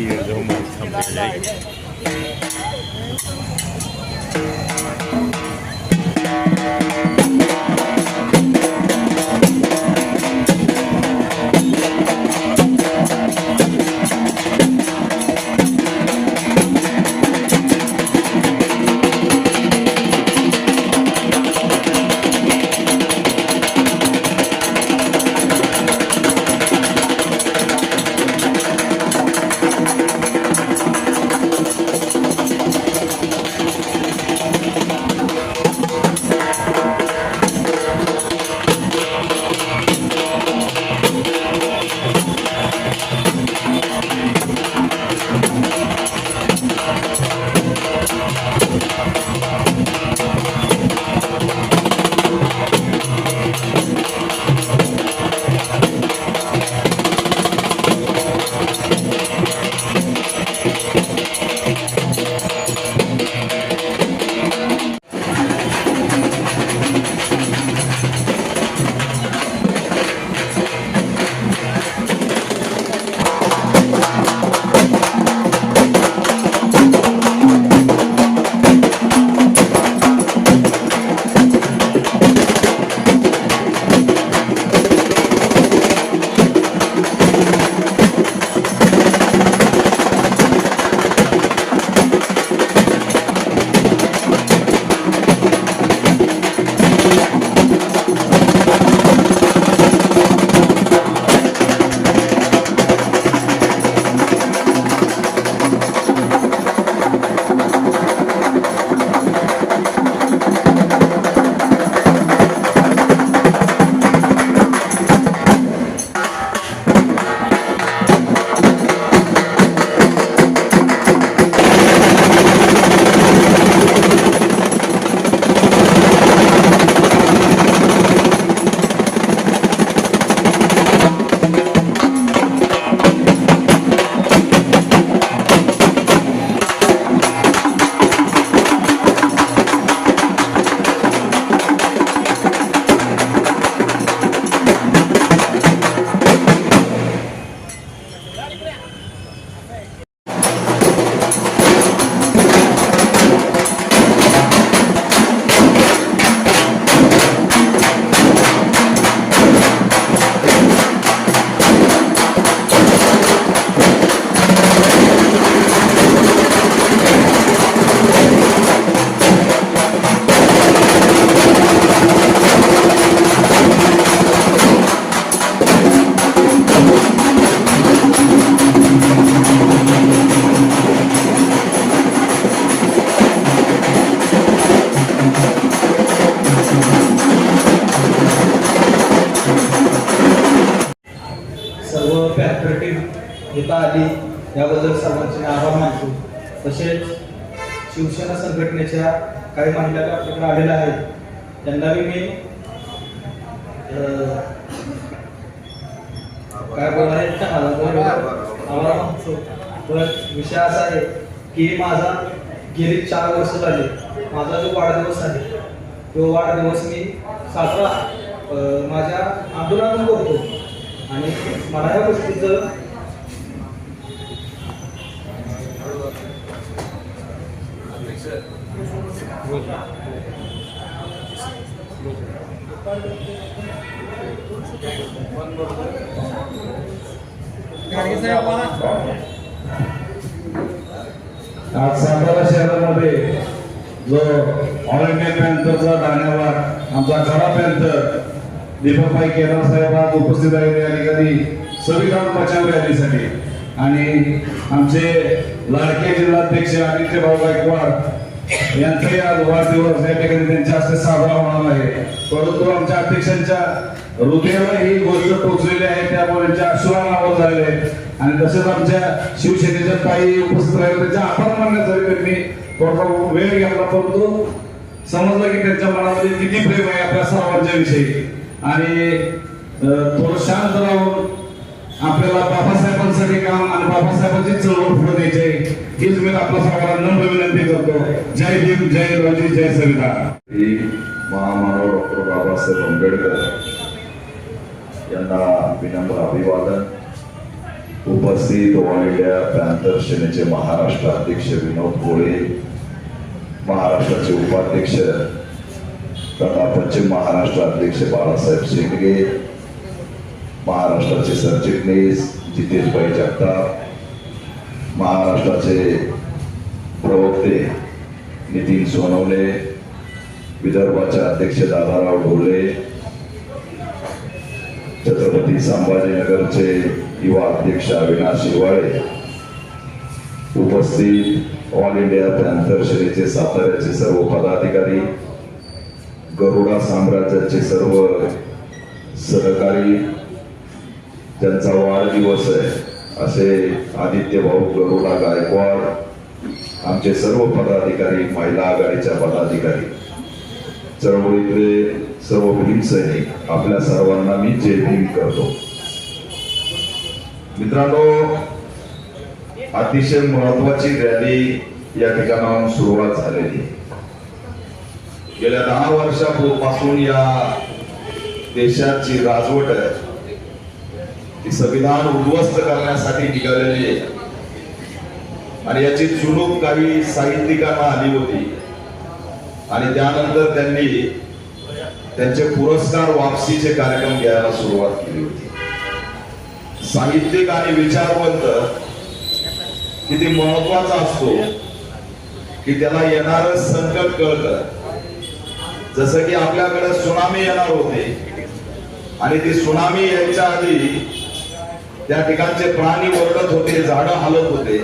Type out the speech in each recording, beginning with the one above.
ही जाऊन थांबलेली आहे शिवसेना संघटनेच्या काही महिला आपल्याकडे आलेल्या आहेत. त्यांनाही मी काय बोलणार आहे पण विषय असा आहे की माझा गेली चार वर्ष झाली. माझा जो वाढदिवस आहे तो वाढदिवस मी साजरा माझ्या आंदोलनातून करतो आणि मला या गोष्टीचं आज सातारा शहरामध्ये जो ऑल इंडिया पॅन्थरचा दाण्यावर आमचा खरा पॅन्थर दीपकभाई केदार साहेब आज उपस्थित आहेत या ठिकाणी. संविधान बचाव रॅलीसाठी. आणि आमचे लाडके जिल्हाध्यक्ष आदित्य भाऊ गायकवाड यांचाही आज वाढदिवस या ठिकाणी त्यांच्या हस्ते साजरा होणार आहे. परंतु आमच्या अध्यक्षांच्या हृदयाला ही गोष्ट पोहोचलेली आहे त्यामुळे त्यांच्या अश्रुनावर झालेले आहेत. आणि तसेच आमच्या शिवसेनेच्या काही उपस्थित राहिले त्यांच्या आभार मानण्यासाठी त्यांनी थोडासा वेळ घेतला परंतु समजलं की त्यांच्या मनामध्ये किती प्रेम आहे आपल्या सर्वांच्या विषयी आणि थोडं शांत राहून आपल्याला बाबासाहेबांसाठी काम आणि बाबासाहेबांची चळवळ पुढे द्यायचे आहे हीच मी आपल्या सर्वांना विनंती करतो. जय भीम जय राजी जय सविता. महामानव डॉक्टर बाबासाहेब आंबेडकर यांना विनम्र अभिवादन. उपस्थित ऑल प्रांतर सेनेचे महाराष्ट्र अध्यक्ष विनोद कोळे महाराष्ट्राचे उपाध्यक्ष तथा पश्चिम महाराष्ट्र अध्यक्ष बाळासाहेब शेंडगे महाराष्ट्राचे सरचिटणीस जितेशभाई जगताप. महाराष्ट्राचे प्रवक्ते नितीन सोनवणे विदर्भाचे अध्यक्ष दादाराव ढोले छत्रपती संभाजीनगरचे युवा अध्यक्ष अविनाश शिवाळे उपस्थित ऑल इंडिया पॅन्थर साताऱ्याचे सर्व पदाधिकारी गरुडा साम्राज्याचे सर्व सहकारी ज्यांचा वाढदिवस आहे. असे आदित्य भाऊ गरुडा गायकवाड आमचे सर्व पदाधिकारी महिला आघाडीच्या पदाधिकारी चळवळीतले सर्व भीम सैनिक आपल्या सर्वांना मी जय भीम करतो. मित्रांनो अतिशय महत्वाची रॅली या ठिकाणाहून सुरुवात झालेली. गेल्या दहा वर्षापासून या देशाची राजवट आहे. संविधान उद्ध्वस्त करण्यासाठी निघालेली आहे. आणि याची चुणूक काही साहित्यिकांना आली होती. आणि त्यानंतर त्यांनी त्यांचे पुरस्कार वापसीचे कार्यक्रम घ्यायला सुरुवात केली होती. साहित्यिक आणि विचारवंत किती महत्त्वाचा असतो की त्याला येणार संकट कळत. जसं की आपल्याकडे सुनामी येणार होते. आणि ती सुनामी यायच्या आधी त्या ठिकाणचे प्राणी ओरडत होते झाड हलत होते.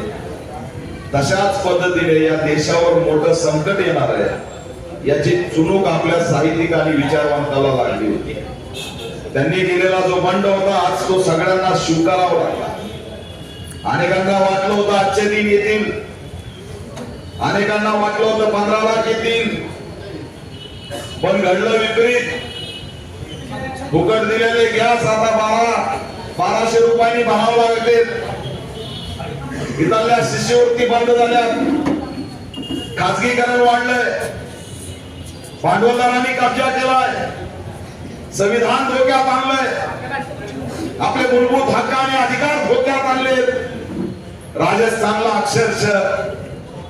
तशाच पद्धतीने या देशावर मोठं संकट येणार आहे. याची चुणूक आपल्या साहित्यिक आणि विचारवंताला लागली होती. त्यांनी केलेला जो बंड होता आज तो सगळ्यांना स्वीकारावा लागला. अनेकांना वाटलं होतं आजचे दिन येतील. अनेकांना वाटलं होतं पंधरा लाख येतील. पण घडलं विपरीत. फुकट दिलेले गॅस आता बारा. बाराशे रुपयांनी भरावं लागले इथल्या शिष्यवृत्ती बंद झाल्या खाजगीकरण वाढलंय. भांडवलदारांनी कब्जा केलाय. संविधान धोक्यात आणलंय. आपले मूलभूत हक्क आणि अधिकार धोक्यात आणले राजस्थानला अक्षरशः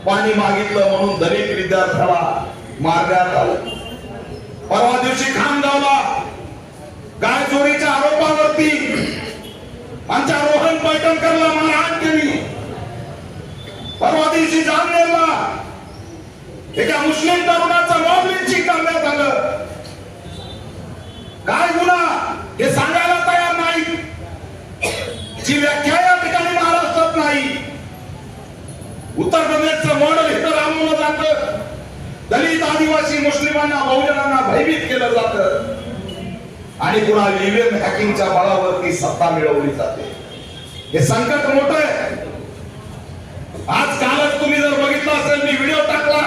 पाणी मागितलं म्हणून दलित विद्यार्थ्याला मारण्यात आलं. परवा दिवशी खामगावला गाय चोरीच्या आरोपावरती आमच्या रोहन पैठणकरला मारहाण केली परवा दिवशी जामनेरला एका मुस्लिम तरुणाचा मॉब लिंचिंग करण्यात आलं. काय गुन्हा? हे सांगायला तयार नाही. जी व्याख्या या ठिकाणी महाराष्ट्रात नाही. उत्तर प्रदेशचं मॉडेल हे तर राबवलं जात. दलित आदिवासी मुस्लिमांना बहुजनांना भयभीत केलं जातं. आणि पुन्हा ईव्हीएम हॅकिंगच्या बळावरती सत्ता मिळवली जाते. हे संकट मोठं आहे. आज कालच तुम्ही जर बघितलं असेल मी व्हिडिओ टाकला.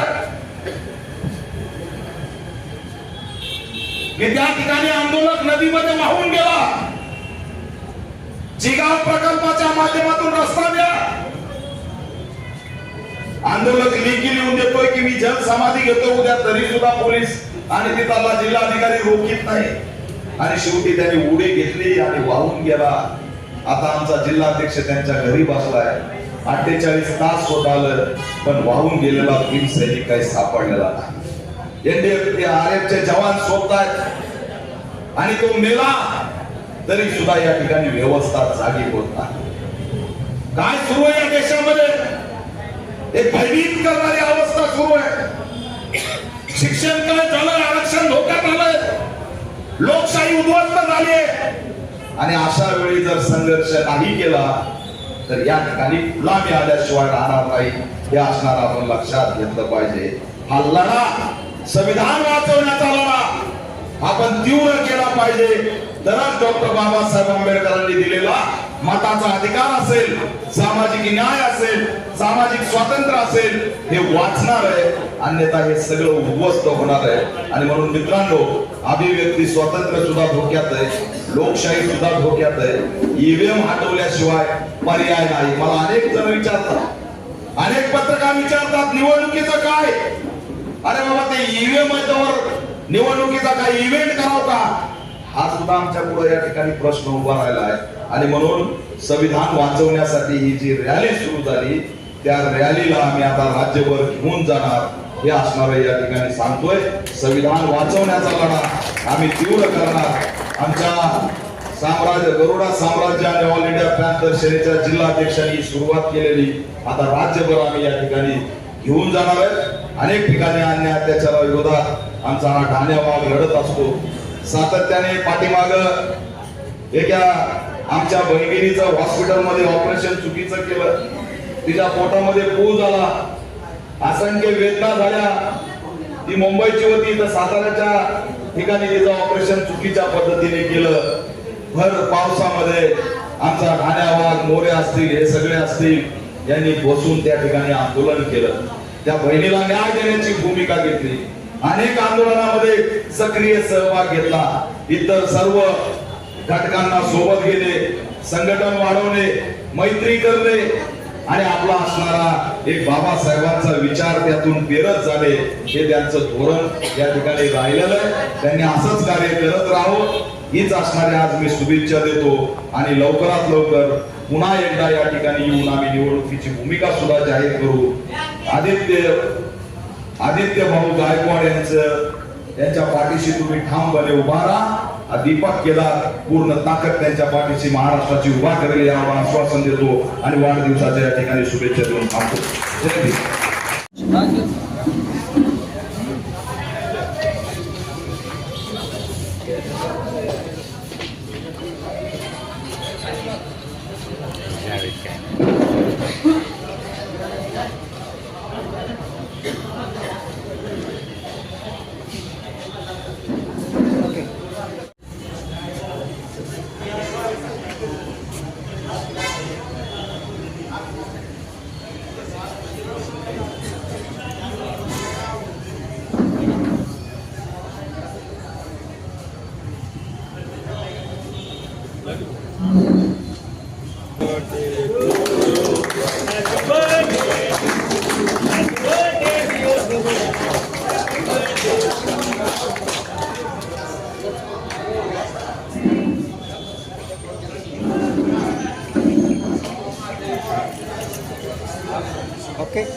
की त्या ठिकाणी आंदोलक नदीमध्ये वाहून गेला. जिगाव प्रकल्पाच्या माध्यमातून रस्ता द्या. आंदोलक लेखी लिहून देतोय की मी जल समाधी घेतो उद्या तरी सुद्धा पोलीस आणि तिथला जिल्हाधिकारी रोखीत नाही. आणि शेवटी त्यांनी उडी घेतली आणि वाहून गेला. आता आमचा जिल्हाध्यक्ष त्यांच्या घरी बसलाय. अठ्ठेचाळीस तास होत आलं पण वाहून गेलेला भीम सैनिक काही सापडलेला नाही. एनडीएफ आरएफचे जवान शोधतायत आणि तो मेला तरी सुद्धा या ठिकाणी व्यवस्था जागी होत नाही. काय सुरू आहे या देशामध्ये? एक भयभीत करणारी अवस्था सुरू आहे. शिक्षण काय झालं आरक्षण धोक्यात आलं लोकशाही उद्ध्वस्त झाली. आणि अशा वेळी जर संघर्ष नाही केला तर या ठिकाणी गुलामी आल्याशिवाय राहणार नाही. हे असणार आपण लक्षात घेतलं पाहिजे. हा लढा संविधान वाचवण्याचा लढा. आपण तीव्र केला पाहिजे. तरच डॉक्टर बाबासाहेब आंबेडकरांनी दिलेला मताचा अधिकार असेल सामाजिक न्याय असेल सामाजिक स्वातंत्र्य असेल हे वाचणार आहे. अन्यथा हे सगळं उद्ध्वस्त होणार आहे. आणि म्हणून मित्रांनो अभिव्यक्ती स्वातंत्र्य सुद्धा धोक्यात आहे. लोकशाही सुद्धा धोक्यात आहे. ईव्हीएम हटवल्याशिवाय पर्याय नाही. मला अनेक जण विचारतात. अनेक पत्रकार विचारतात निवडणुकीचं काय? अरे बाबा ते ईव्हीएम निवडणुकीचा काय इव्हेंट करावं का? हा सुद्धा आमच्या पुढे या ठिकाणी प्रश्न उभा राहिला आहे. आणि म्हणून संविधान वाचवण्यासाठी ही जी रॅली सुरू झाली त्या रॅलीला आम्ही आता राज्यभर घेऊन जाणार हे असणार या ठिकाणी सांगतोय. संविधान वाचवण्याचा लढा आम्ही तीव्र करणार. आमच्या साम्राज्य गरुडा साम्राज्य आणि ऑल इंडिया पॅन्थर सेनेच्या जिल्हाध्यक्षांनी सुरुवात केलेली. आता राज्यभर आम्ही या ठिकाणी घेऊन जाणार आहेत अनेक ठिकाणी अन्याय अत्याचारा विरोधात आमचा हा ठाणे वाघ लढत असतो. सातत्याने पाठीमाग एका आमच्या बहिणीचं हॉस्पिटलमध्ये ऑपरेशन चुकीचं केलं. तिच्या पोटामध्ये पूल झाला. असंख्य वेदना झाल्या. ती मुंबईची होती तर साताऱ्याच्या ठिकाणी तिचं ऑपरेशन चुकीच्या पद्धतीने केलं. भर पावसामध्ये आमचा घाण्यावाघ मोरे असतील हे सगळे असतील यांनी बसून त्या ठिकाणी आंदोलन केलं. त्या बहिणीला न्याय देण्याची भूमिका घेतली. अनेक आंदोलनामध्ये सक्रिय सहभाग घेतला. इतर सर्व घटकांना सोबत गेले संघटन वाढवणे मैत्री करणे आणि आपला असणारा एक बाबासाहेबांचा विचार त्यातून पेरत झाले हे त्यांचं धोरण या ठिकाणी राहिलेलं आहे. त्यांनी असंच कार्य करत राहावं हीच असणारी आज मी शुभेच्छा देतो आणि लवकरात लवकर पुन्हा एकदा या ठिकाणी येऊन आम्ही निवडणुकीची भूमिका सुद्धा जाहीर करू. आदित्य आदित्य भाऊ गायकवाड यांचं त्यांच्या पाठीशी तुम्ही ठामपणे उभा राहा. दीपक केदार पूर्ण ताकद त्यांच्या पाठीशी महाराष्ट्राची उभा करेल यावर आश्वासन देतो. आणि वाढदिवसाच्या या ठिकाणी शुभेच्छा देऊन थांबतो. 오케이.